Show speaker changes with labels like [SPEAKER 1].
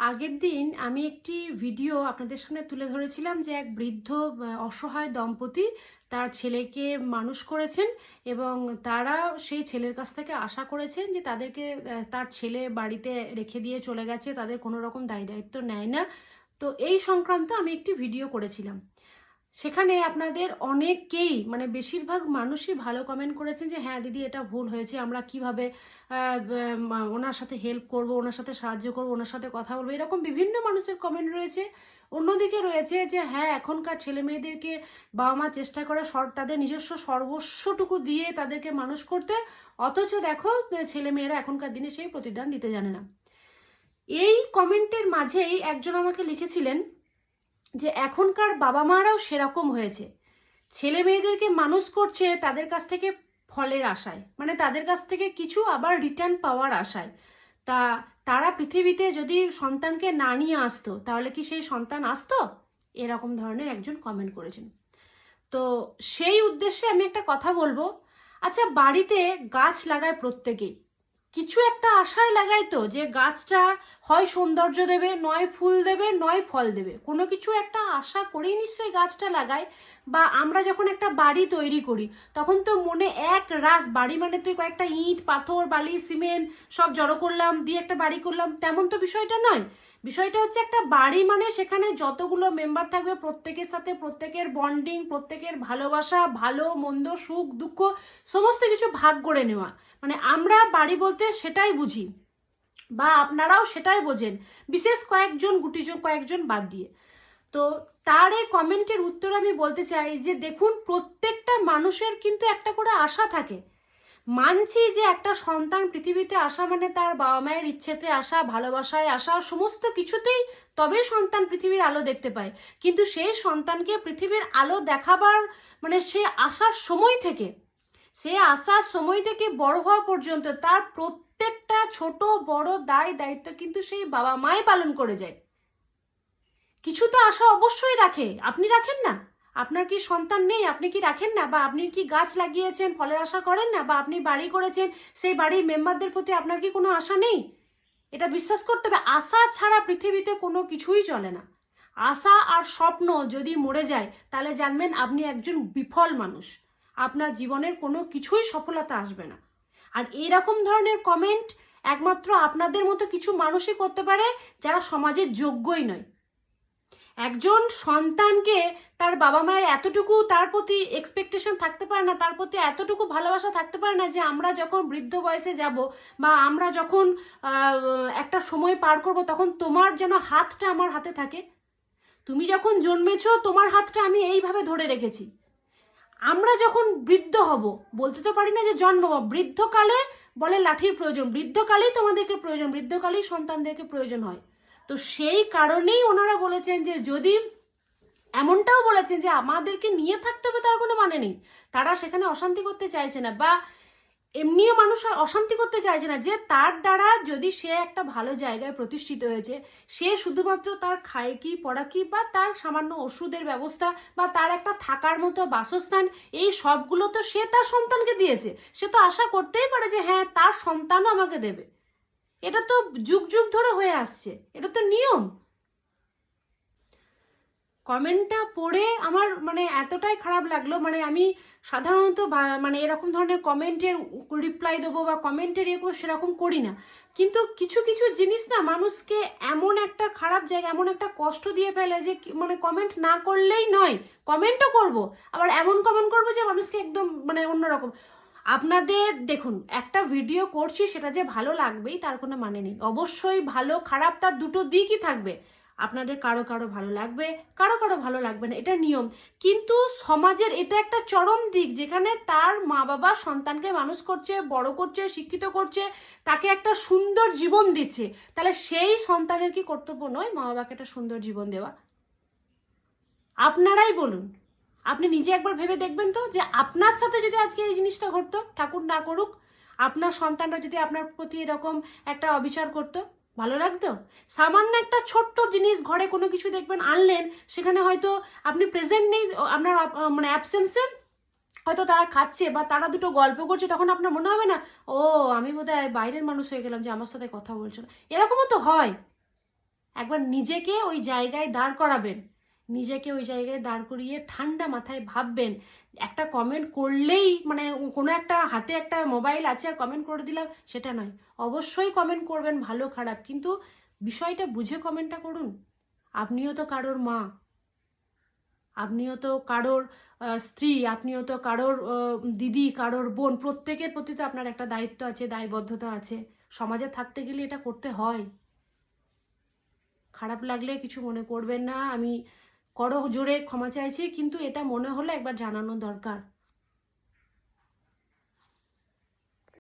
[SPEAKER 1] আগের দিন আমি একটি ভিডিও আপনাদের সামনে তুলে ধরেছিলাম যে এক বৃদ্ধ অসহায় দম্পতি তার ছেলেকে মানুষ করেছেন এবং তারা সেই ছেলের কাছ থেকে আশা করেছেন যে তাদেরকে তার ছেলে বাড়িতে রেখে দিয়ে চলে গেছে, তাদের কোনো রকম দায় দায়িত্ব নেয় না। তো এই সংক্রান্ত আমি একটি ভিডিও করেছিলাম। সেখানে আপনাদের অনেকেই মানে বেশিরভাগ মানুষই ভালো কমেন্ট করেছেন যে হ্যাঁ দিদি, এটা ভুল হয়েছে, আমরা কীভাবে ওনার সাথে হেল্প করব, ওনার সাথে সাহায্য করব, ওনার সাথে কথা বলব? এরকম বিভিন্ন মানুষের কমেন্ট রয়েছে। অন্যদিকে রয়েছে যে হ্যাঁ এখনকার ছেলে মেয়েদেরকে বাবা মা চেষ্টা করে তাদের নিজস্ব সর্বস্বটুকু দিয়ে তাদেরকে মানুষ করতে, অথচ দেখো ছেলে মেয়েরা এখনকার দিনে সেই প্রতিদান দিতে জানে না। এই কমেন্টের মাঝেই একজন আমাকে লিখেছিলেন যে এখনকার বাবা মারাও সেরকম হয়েছে। ছেলে মেয়েদেরকে মানুষ করছে তাদের কাছ থেকে ফলের আশায়। মানে তাদের কাছ থেকে কিছু আবার রিটার্ন পাওয়ার আশায়। তা তারা পৃথিবীতে যদি সন্তানকে না নিয়ে আসতো, তাহলে কি সেই সন্তান আসতো? এরকম ধরনের একজন কমেন্ট করেছেন। তো সেই উদ্দেশ্যে আমি একটা কথা বলব। আচ্ছা বাড়িতে গাছ লাগায় প্রত্যেকেই। কিছু একটা আশায় লাগাই তো যে গাছটা হয় সৌন্দর্য দেবে, নয় ফুল দেবে, নয় ফল দেবে। কোনো কিছু একটা আশা করেই নিশ্চয়ই গাছটা লাগাই। বা আমরা যখন একটা বাড়ি তৈরি করি, তখন তো মনে এক রাস, বাড়ি মানে তুই কয়েকটা ইট, পাথর, বালি, সিমেন্ট সব জড়ো করলাম, দিয়ে একটা বাড়ি করলাম, তেমন তো বিষয়টা নয়। বিষয়টা হচ্ছে একটা বাড়ি মানে সেখানে যতগুলো মেম্বার থাকবে, প্রত্যেকের সাথে প্রত্যেকের বন্ডিং প্রত্যেকের ভালোবাসা, ভালো, মন্দ, সুখ, দুঃখ, সমস্ত কিছু ভাগ করে নেওয়া। মানে আমরা বাড়ি বলতে সেটাই বুঝি বা আপনারাও সেটাই বোঝেন। বিশেষ কয়েকজন গুটিজন, কয়েকজন বাদ দিয়ে। তো তার এই কমেন্টের উত্তর আমি বলতে চাই যে দেখুন, প্রত্যেকটা মানুষের কিন্তু একটা করে আশা থাকে। মানছি যে একটা সন্তান পৃথিবীতে আসা মানে তার বাবা মায়ের ইচ্ছেতে আসা, ভালোবাসায় আসা, সমস্ত কিছুতেই তবে সন্তান পৃথিবীর আলো দেখতে পায়। কিন্তু সেই সন্তানকে পৃথিবীর আলো দেখাবার মানে সে আসার সময় থেকে, সে আসার সময় থেকে বড় হওয়া পর্যন্ত তার প্রত্যেকটা ছোট, বড় দায়, দায়িত্ব কিন্তু সেই বাবা মাই পালন করে যায়। কিছু তো আশা অবশ্যই রাখে। আপনি রাখেন না? আপনার কি সন্তান নেই? আপনি কি রাখেন না? বা আপনি কি গাছ লাগিয়েছেন, ফলের আশা করেন না? বা আপনি বাড়ি করেছেন, সেই বাড়ির মেম্বারদের প্রতি আপনার কি কোনো আশা নেই? এটা বিশ্বাস করতে হবে। আশা ছাড়া পৃথিবীতে কোনো কিছুই চলে না। আশা আর স্বপ্ন যদি মরে যায়, তাহলে জানবেন আপনি একজন বিফল মানুষ। আপনার জীবনের কোনো কিছুই সফলতা আসবে না। আর এইরকম ধরনের কমেন্ট একমাত্র আপনাদের মতো কিছু মানুষই করতে পারে যারা সমাজের যোগ্যই নয়। একজন সন্তানকে তার বাবা মায়ের এতটুকু তার প্রতি এক্সপেকটেশন থাকতে পারে না, তার প্রতি এতটুকু ভালোবাসা থাকতে পারে না যে আমরা যখন বৃদ্ধ বয়সে যাব বা আমরা যখন একটা সময় পার করব তখন তোমার যেন হাতটা আমার হাতে থাকে। তুমি যখন জন্মেছো তোমার হাতটা আমি এইভাবে ধরে রেখেছি। আমরা যখন বৃদ্ধ হব, বলতে তো পারি না যে জন্মাবো বৃদ্ধকালে বলে লাঠির প্রয়োজন, বৃদ্ধকালেই তোমাদেরকে প্রয়োজন, বৃদ্ধকালেই সন্তানদেরকে প্রয়োজন হয়। তো সেই কারণেই ওনারা বলেছেন যে যদি এমনটাও বলেছেন যে আমাদেরকে নিয়ে থাকতে হবে, তার কোনো মানে নেই। তারা সেখানে অশান্তি করতে চাইছে না বা এমনিও মানুষ অশান্তি করতে চাইছে না যে তার দ্বারা যদি সে একটা ভালো জায়গায় প্রতিষ্ঠিত হয়েছে, সে শুধুমাত্র তার খায় কি পড়া কি বা তার সামান্য ওষুধের ব্যবস্থা বা তার একটা থাকার মতো বাসস্থান, এই সবগুলো তো সে তার সন্তানকে দিয়েছে। সে তো আশা করতেই পারে যে হ্যাঁ তার সন্তানও আমাকে দেবে। এটা তো যুগ যুগ ধরে হয়ে আসছে। এটা তো নিয়ম। কমেন্টটা পড়ে আমার মানে এতটাই খারাপ লাগল মানে আমি সাধারণত মানে এরকম ধরনের কমেন্টের রিপ্লাই দেবো বা কমেন্টের ইয়ে করব সেরকম করি না। কিন্তু কিছু কিছু জিনিস না মানুষকে এমন একটা খারাপ জায়গা এমন একটা কষ্ট দিয়ে ফেলে যে মানে কমেন্ট না করলেই নয় কমেন্টও করব। আবার এমন কমেন্ট করব যে মানুষকে একদম মানে অন্যরকম। আপনাদের, দেখুন, একটা ভিডিও করছি, সেটা যে ভালো লাগবেই, তার কোনো মানে নেই। অবশ্যই ভালো, খারাপ, তার দুটো দিকই থাকবে। আপনাদের কারও কারও ভালো লাগবে, কারও কারও ভালো লাগবে না, এটা নিয়ম। কিন্তু সমাজের এটা একটা চরম দিক, যেখানে তার মা বাবা সন্তানকে মানুষ করছে, বড় করছে, শিক্ষিত করছে, তাকে একটা সুন্দর জীবন দিচ্ছে। তাহলে সেই সন্তানের কি কর্তব্য নয় মা বাবাকে একটা সুন্দর জীবন দেওয়া? আপনারাই বলুন। আপনি নিজে একবার ভেবে দেখবেন তো যে আপনার সাথে যদি আজকে এই জিনিসটা ঘটতো, ঠাকুর না করুক, আপনার সন্তানরা যদি আপনার প্রতি এরকম একটা অবিচার করতো, ভালো লাগতো? সামান্য একটা ছোট্ট জিনিস ঘরে কোনো কিছু দেখবেন, আনলেন, সেখানে হয়তো আপনি প্রেজেন্ট নেই আপনার মানে অ্যাবসেন্সে হয়তো তারা খাচ্ছে বা তারা দুটো গল্প করছে, তখন আপনার মনে হবে না, ও, আমি বোধহয় বাইরের মানুষ হয়ে গেলাম যে আমার সাথে কথা বলছো এরকমও তো হয়। একবার নিজেকে ওই জায়গায় দাঁড় করাবেন। নিজেকে ওই জায়গায় দাঁড় করিয়ে ঠান্ডা মাথায় ভাববেন। একটা কমেন্ট করলেই মানে কোনো একটা হাতে একটা মোবাইল আছে আর কমেন্ট করে দিলাম, সেটা নয়। অবশ্যই কমেন্ট করবেন ভালো খারাপ। কিন্তু বিষয়টা বুঝে কমেন্টটা করুন। আপনিও তো কারোর মা। আপনিও তো কারোর স্ত্রী। আপনিও তো কারোর দিদি, কারোর বোন। প্রত্যেকের প্রতি তো আপনার একটা দায়িত্ব আছে, দায়বদ্ধতা আছে। সমাজে থাকতে গেলে এটা করতে হয়। খারাপ লাগলে কিছু মনে করবেন না। আমি করো জোরে ক্ষমা চাইছি কিন্তু এটা মনে হলো একবার জানানো দরকার।